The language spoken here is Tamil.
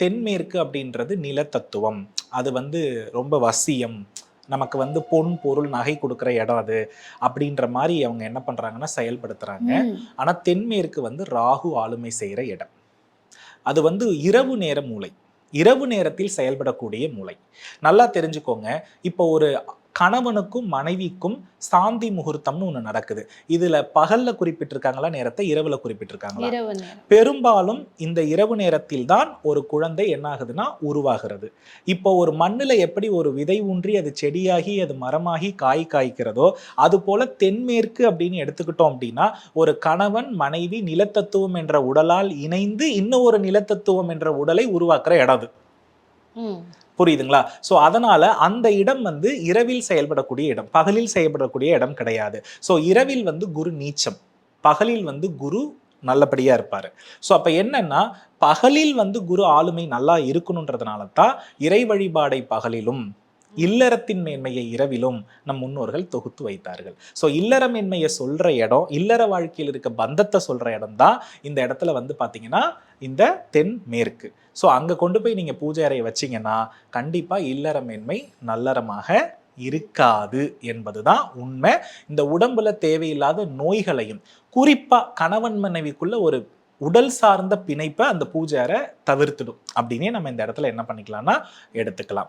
தென்மேற்கு அப்படின்றது நிலத்தத்துவம். அது வந்து ரொம்ப வசியம். நமக்கு வந்து பொன் பொருள் நகை கொடுக்குற இடம் அது அப்படின்ற மாதிரி அவங்க என்ன பண்றாங்கன்னா செயல்படுத்துறாங்க. ம். ஆனா தென்மேற்கு வந்து ராகு ஆளுமை செய்யற இடம். அது வந்து இரவு நேர மூளை. இரவு நேரத்தில் செயல்படக்கூடிய மூளை. நல்லா தெரிஞ்சுக்கோங்க. இப்போ ஒரு கணவனுக்கும் மனைவிக்கும் சாந்தி முகூர்த்தம்னு ஒன்று நடக்குது. இதுல பகல்ல குறிப்பிட்டிருக்காங்களா நேரத்தை இரவுல குறிப்பிட்டிருக்காங்களா? பெரும்பாலும் இந்த இரவு நேரத்தில் தான் ஒரு குழந்தை என்ன ஆகுதுன்னா உருவாகிறது. இப்போ ஒரு மண்ணுல எப்படி ஒரு விதை ஊன்றி அது செடியாகி அது மரமாகி காய் காய்க்கிறதோ அது போல தென்மேற்கு அப்படின்னு எடுத்துக்கிட்டோம் அப்படின்னா ஒரு கணவன் மனைவி நிலத்தத்துவம் என்ற உடலால் இணைந்து இன்னும் ஒரு நிலத்தத்துவம் என்ற உடலை உருவாக்குற இடம். புரியுதுங்களா? ஸோ அதனால அந்த இடம் வந்து இரவில் செயல்படக்கூடிய இடம் பகலில் செயல்படக்கூடிய இடம் கிடையாது. ஸோ இரவில் வந்து குரு நீச்சம் பகலில் வந்து குரு நல்லபடியாக இருப்பார். ஸோ அப்போ என்னன்னா பகலில் வந்து குரு ஆளுமை நல்லா இருக்கணுன்றதுனால தான் இறை வழிபாடை பகலிலும் இல்லறத்தின் மேன்மையை இரவிலும் நம் முன்னோர்கள் தொகுத்து வைத்தார்கள். ஸோ இல்லற மேன்மையை இடம் இல்லற வாழ்க்கையில் இருக்க பந்தத்தை சொல்கிற இடம் தான் இந்த இடத்துல வந்து பார்த்தீங்கன்னா இந்த தென் மேற்கு. ஸோ அங்கே கொண்டு போய் நீங்கள் பூஜை அறையை வச்சீங்கன்னா கண்டிப்பாக இல்லற மேன்மை நல்லறமாக இருக்காது என்பதுதான் உண்மை. இந்த உடம்புல தேவையில்லாத நோய்களையும் குறிப்பாக கணவன் மனைவிக்குள்ள ஒரு உடல் சார்ந்த பிணைப்பை அந்த பூஜை அறை தவிர்த்துடும். அப்படின்னே நம்ம இந்த இடத்துல என்ன பண்ணிக்கலாம்னா எடுத்துக்கலாம்.